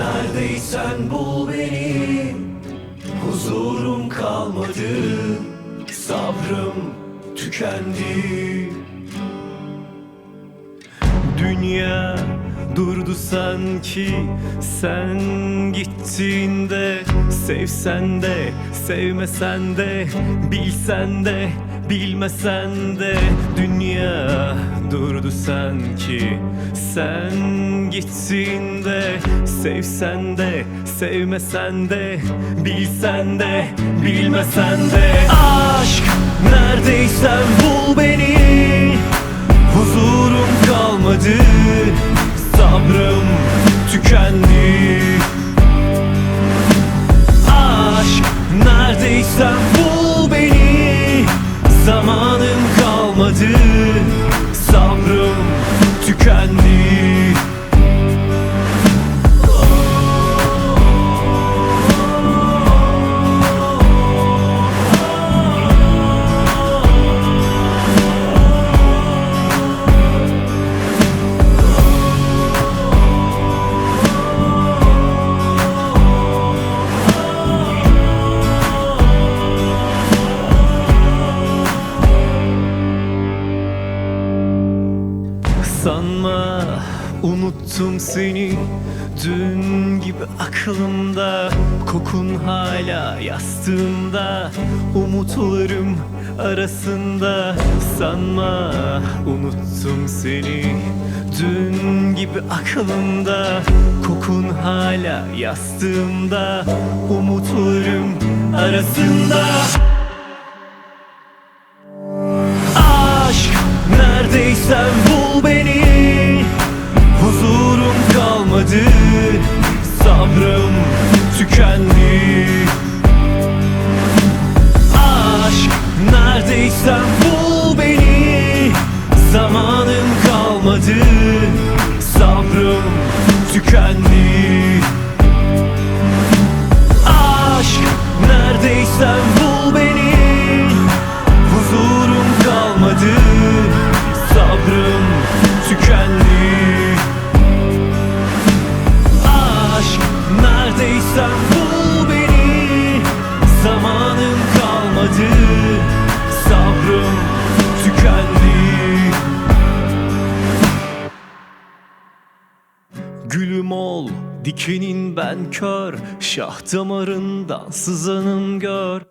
Neredeysen bul beni. Huzurum kalmadı. Sabrım tükendi. Dünya durdu sanki. Sen gittiğinde Sevsen de sevmesen de bilsen de bilmesen de Dünya durdu sanki. Sen gittiğinde Sevsen de sevmesen de bilsen de bilmesen de. Aşk neredeysen bul beni. Huzurum kalmadı Sabrım tükendi. Aşk neredeysen kalmadı Sanma unuttum seni. Dün gibi aklımda Kokun hala yastığımda. Umutlarım arasında. Sanma unuttum seni. Dün gibi aklımda Kokun hala yastığımda. Umutlarım arasında. Aşk neredeysen tükendi. Aşk neredeysen bul beni. Huzurum kalmadı Sabrım tükendi. Aşk neredeysen Gülüm ol, dikenin ben kör Şah damarından sızanım gör